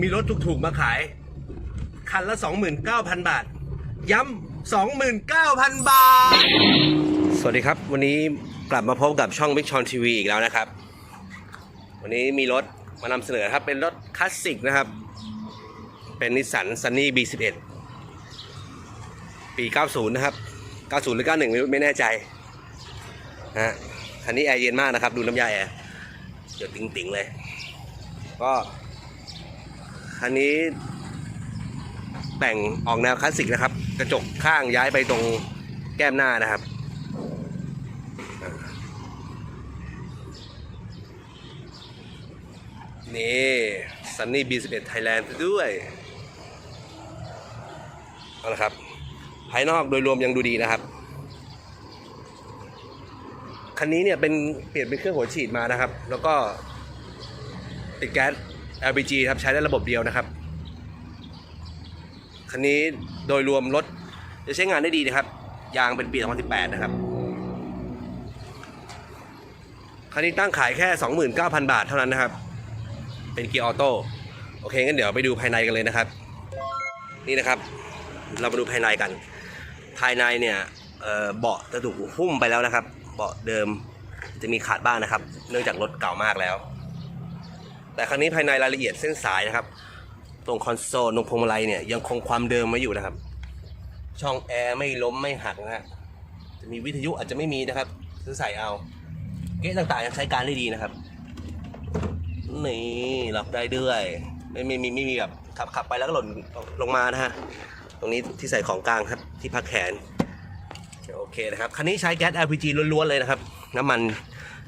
มีรถถูกๆมาขาย คันละ 29,000 บาท ย้ำ29,000 บาท สวัสดีครับ วันนี้กลับมาพบกับช่อง Big ชอนทีวีอีกแล้วนะครับ วันนี้มีรถมานำเสนอครับ เป็นรถคลาสสิกนะครับ เป็นนิสสันซันนี่ B11 ปี 90 นะครับ 90 หรือ 91 ไม่รู้ไม่แน่ใจฮะคันนี้แอร์เย็นมากนะครับ ดูน้ำยาแอร์เดี๋ยวติ๋งๆเลย ก็ คันนี้แต่งออกแนวคลาสสิกนะครับ กระจกข้างย้ายไปตรงแก้มหน้านะครับ นี่ซันนี่ B11 Thailand ด้วยเอาละครับ ภายนอกโดยรวมยังดูดีนะครับ คันนี้เนี่ยเป็นเปลี่ยนเป็นเครื่องหัวฉีดมานะครับ แล้วก็ติดแก๊ส LPG ครับใช้ได้ระบบเดียวนะครับ คันนี้โดยรวมรถจะใช้งานได้ดีนะครับ ยางเป็นปี 2018 นะครับ คันนี้ตั้งขายแค่ 29,000 บาทเท่านั้นนะครับ เป็นเกียร์ออโต้โอเคงั้นเดี๋ยวไปดูภายในกันเลยนะครับ นี่นะครับ เรามาดูภายในกัน ภายในเนี่ยเบาะจะถูกหุ้มไปแล้วนะครับ เบาะเดิมจะมีขาดบ้างนะครับ เนื่องจากรถเก่ามากแล้ว แต่ครั้นี้ภายในรายละเอียดเส้นสายนะครับ ตรงคอนโซลตรงพวงมาลัยเนี่ยยังคงความเดิมไว้อยู่นะครับ ช่องแอร์ไม่ล้มไม่หักนะฮะจะมีวิทยุอาจจะไม่มีนะครับซื้อใส่เอา เก๊ะต่างๆยังใช้การได้ดีนะครับ นี่รับได้ด้วยไม่ไม่มีไม่มีแบบขับขับไปแล้วก็หล่นลงมานะฮะ ตรงนี้ที่ใส่ของกลางครับ ที่พักแขน โอเคนะครับ คันนี้ใช้แก๊ส LPG ล้วนๆเลยนะครับ น้ำมัน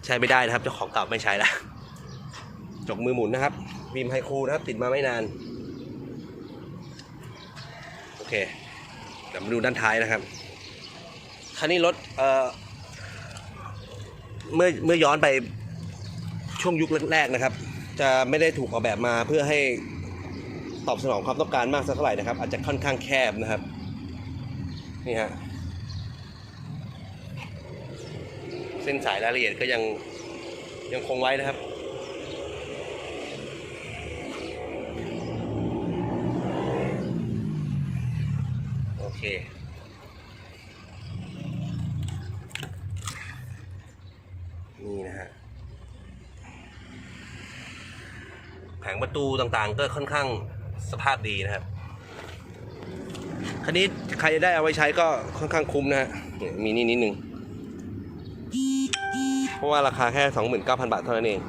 ใช้ไม่ได้นะครับ เจ้าของเก่าไม่ใช้ละ จกมือหมุนนะครับวีมไฮคูนะครับ ติดมาไม่นาน โอเคเดี๋ยวมาดูด้านท้ายนะครับคันนี้รถเอ่อเมื่อเมื่อย้อนไปช่วงยุคแรกๆนะครับ จะไม่ได้ถูกออกแบบมาเพื่อให้ตอบสนองความต้องการมากสักเท่าไหร่นะครับ อาจจะค่อนข้างแคบนะครับนี่ฮะเส้นสายรายละเอียดก็ยังยังคงไว้นะครับ เคนี่นะฮะแผงประตูต่างๆ ก็ค่อนข้างสภาพดีนะครับ คันนี้ใครจะได้เอาไว้ใช้ก็ค่อนข้างคุ้มนะฮะ มีนี่นิดนึง เพราะว่าราคาแค่ 29,000 บาทเท่านั้นเอง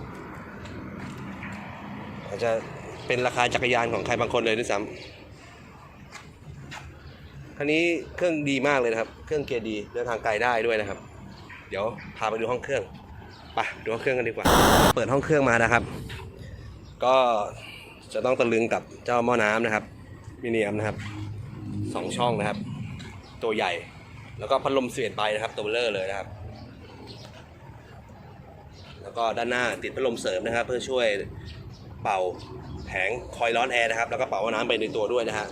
อาจจะเป็นราคาจักรยานของใครบางคนเลยด้วยซ้ำ คันนี้เครื่องดีมากเลยนะครับ เครื่องเกียร์ดีเดินทางไกลได้ด้วยนะครับ เดี๋ยวพาไปดูห้องเครื่องไปดูห้องเครื่องกันดีกว่า เปิดห้องเครื่องมานะครับ ก็จะต้องตะลึงกับเจ้าหม้อน้ำนะครับมิเนียมนะครับสองช่องนะครับ ตัวใหญ่ แล้วก็พัดลมเสียดไปนะครับตัวเบลอร์เลยนะครับ แล้วก็ด้านหน้าติดพัดลมเสริมนะครับ เพื่อช่วยเป่าแผงคอยร้อนแอร์นะครับ แล้วก็เป่าว่าน้ำไปในตัวด้วยนะฮะ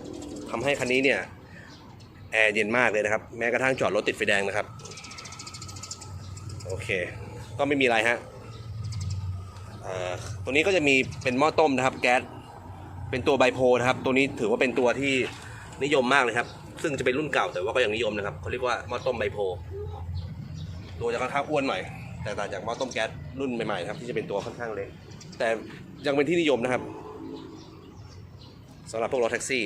ทำให้คันนี้เนี่ย แอร์เย็นมากเลยนะครับ แม้กระทั่งจอดรถติดไฟแดงนะครับ โอเค ก็ไม่มีอะไรฮะตัวนี้ก็จะมีเป็นหม้อต้มนะครับ แก๊ส เป็นตัวไบโพลนะครับ ตัวนี้ถือว่าเป็นตัวที่นิยมมากเลยครับ ซึ่งจะเป็นรุ่นเก่าแต่ว่าก็ยังนิยมนะครับเขาเรียกว่าหม้อต้มไบโพลตัวจะค่อนข้างอ้วนหน่อย แต่ต่างจากหม้อต้มแก๊สรุ่นใหม่ๆครับ ที่จะเป็นตัวค่อนข้างเล็ก แต่ยังเป็นที่นิยมนะครับสำหรับพวกรถแท็กซี่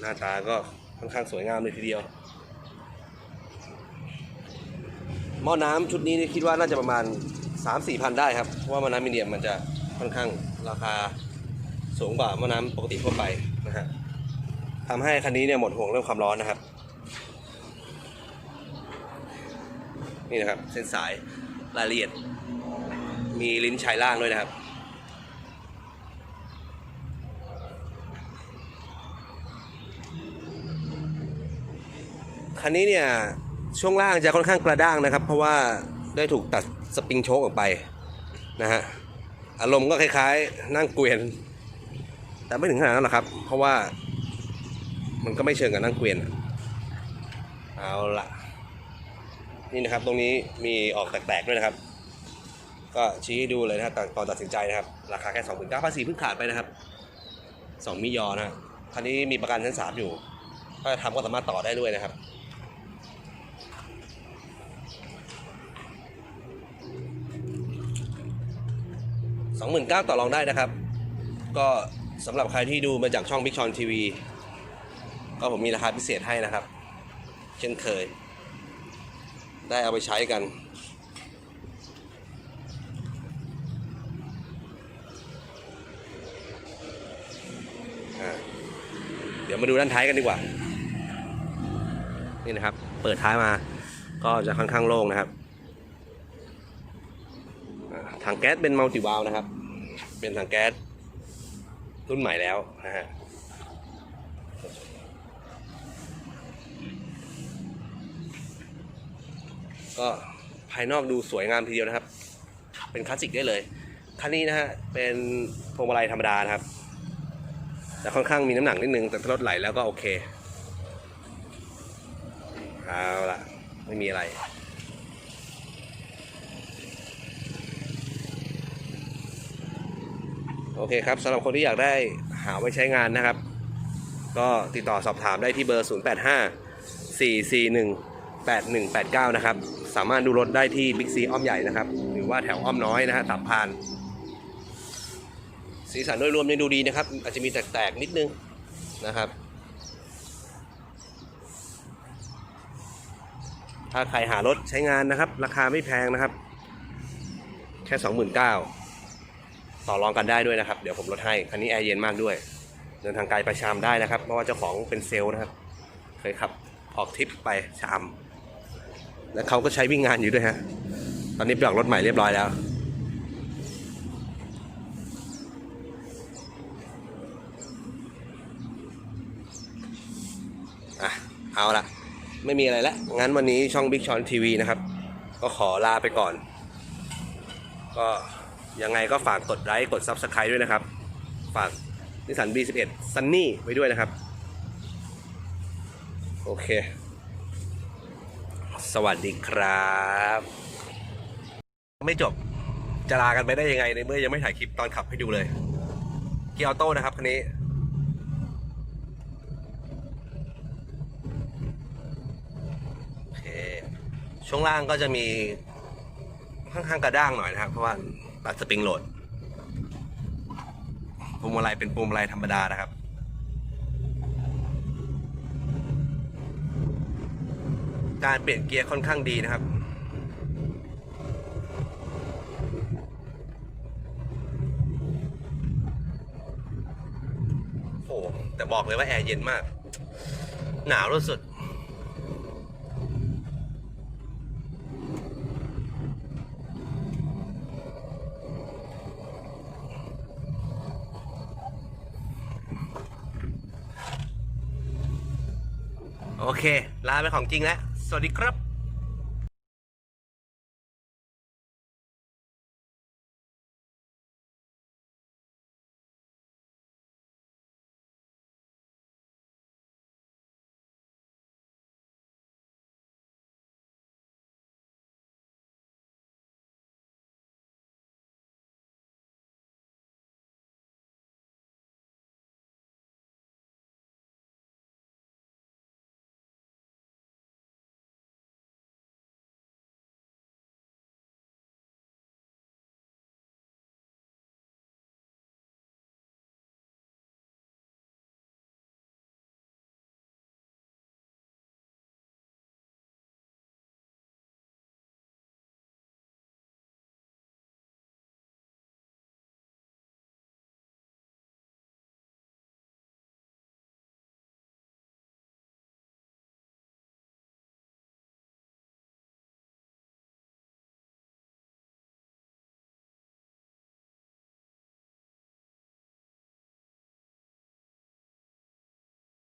หน้าตาก็ค่อนข้างสวยงามเลยทีเดียว หม้อน้ำชุดนี้นี่คิดว่าน่าจะประมาณ 3 4พันได้ครับ เพราะว่าหม้อน้ำมีเดียมมันจะค่อนข้างราคาสูงกว่าหม้อน้ำปกติทั่วไปนะฮะทำให้คันนี้เนี่ยหมดห่วงเรื่องความร้อนนะครับ นี่นะครับเส้นสายรายละเอียด มีลิ้นชายล่างด้วยนะครับ คันนี้เนี่ยช่วงล่างจะค่อนข้างกระด้างนะครับ เพราะว่าได้ถูกตัดสปริงโชคออกไปนะฮะอารมณ์ก็คล้ายๆ นั่งเกวียน แต่ไม่ถึงขนาดนั้นหรอกครับ เพราะว่ามันก็ไม่เชิงกับนั่งเกวียนเอาละนี่นะครับตรงนี้มีออกแตกๆด้วยนะครับ ก็ชี้ให้ดูเลยนะครับตอนตัดสินใจนะครับ ราคาแค่สองหมื่นเก้าภาษีเพิ่งขาดไปนะครับสองมิยอนะฮะคันนี้มีประกันชั้นสามอยู่ ถ้าทำก็สามารถต่อได้ด้วยนะครับ สองหมื่นเก้าต่อรองได้นะครับ ก็สำหรับใครที่ดูมาจากช่อง Big ชอนทีวีก็ผมมีราคาพิเศษให้นะครับ เช่นเคย ได้เอาไปใช้กัน เดี๋ยวมาดูด้านท้ายกันดีกว่า นี่นะครับ เปิดท้ายมา ก็จะค่อนข้างโล่งนะครับถังแก๊สเป็นมัลติวาลนะครับ เป็นถังแก๊สรุ่นใหม่แล้วนะฮะก็ภายนอกดูสวยงามทีเดียวนะครับ เป็นคลาสสิกได้เลย คันนี้นะฮะ เป็นพวงมาลัยธรรมดานะครับ แต่ค่อนข้างมีน้ำหนักนิดนึง แต่ถ้ารถไหลแล้วก็โอเค เอาละไม่มีอะไร โอเคครับสำหรับคนที่อยากได้หาไว้ใช้งานนะครับ ก็ติดต่อสอบถามได้ที่เบอร์ 085 441 8189 นะครับ สามารถดูรถได้ที่บิ๊กซีอ้อมใหญ่นะครับ หรือว่าแถวอ้อมน้อยนะฮะตับพาน สีสันโดยรวมยังดูดีนะครับ อาจจะมีแตกๆนิดนึงนะครับ ถ้าใครหารถใช้งานนะครับ ราคาไม่แพงนะครับ แค่ 29,000 ต่อรองกันได้ด้วยนะครับ เดี๋ยวผมลดให้คันนี้แอร์เย็นมากด้วย เดินทางไกลไปชามได้นะครับ เพราะว่าเจ้าของเป็นเซลล์นะครับ เคยขับออกทริปไปชาม แล้วเขาก็ใช้วิ่งงานอยู่ด้วยฮะ ตอนนี้ไปออกรถใหม่เรียบร้อยแล้วอะเอาละไม่มีอะไรแล้วงั้นวันนี้ช่อง Big ชอนทีวีนะครับ ก็ขอลาไปก่อน ก็ ยังไงก็ฝากกดไลค์กด Subscribe ด้วยนะครับ ฝากนิสสัน B11 Sunny ไว้ด้วยนะครับ โอเค สวัสดีครับ ไม่จบจะลากันไปได้ยังไงในเมื่อยังไม่ถ่ายคลิปตอนขับให้ดูเลยเกียร์ออโต้นะครับคันนี้โอเคช่วงล่างก็จะมีค่อนข้างกระด้างหน่อยนะครับ เพราะว่า ตัดสปริงโหลดพวงมาลัยเป็นพวงมาลัยธรรมดานะครับ การเปลี่ยนเกียร์ค่อนข้างดีนะครับโอ้แต่บอกเลยว่าแอร์เย็นมาก หนาวรู้สุด โอเค ลาไปของจริงแล้ว สวัสดีครับ